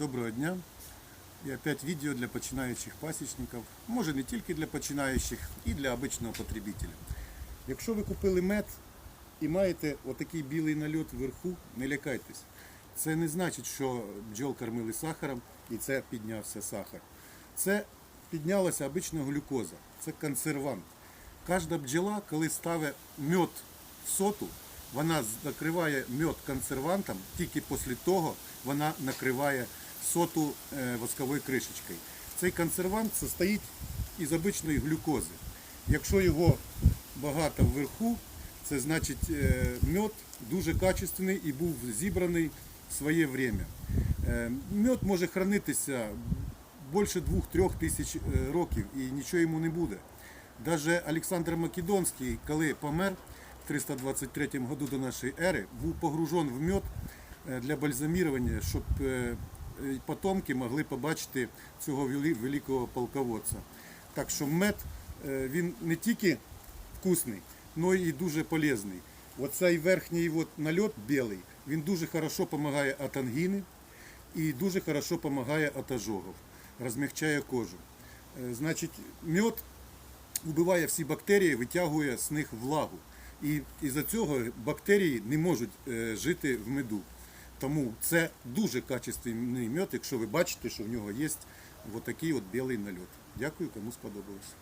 Доброго дня. И опять видео для починающих пасічників. Може не тільки для починаючих, і для обичного потребителя. Якщо ви купили мед і маєте отакий білий нальот вверху, не лякайтесь. Це не значить, що бджол кормили сахаром і це піднявся сахар. Це піднялася обична глюкоза, це консервант. Кожна бджола, коли ставить мед в соту, вона накриває мед консервантом, тільки після того вона накриває соту е, восковою кришечкою. Цей консервант состоїть із обичної глюкози. Якщо його багато вверху, це значить е, мед дуже качественний і був зібраний в своє время. Е, Мед може хранитися більше 2-3 тисяч років і нічого йому не буде. Даже Олександр Македонський, коли помер в 323 году до нашої ери, був погружен в мед для бальзамірування, щоб потомки могли побачити цього великого полководця. Так що мед е, він не тільки вкусний, але і дуже полезний. Оцей верхній от нальот білий, він дуже хорошо допомагає від ангіни і дуже хорошо допомагає від ожогів, розмягчає кожу. Е, Значить, мед вбиває всі бактерії, витягує з них влагу. І із-за цього бактерії не можуть е, жити в меду. Тому це дуже качественний мед, якщо ви бачите, що в нього є отакий от білий нальот. Дякую, кому сподобалось.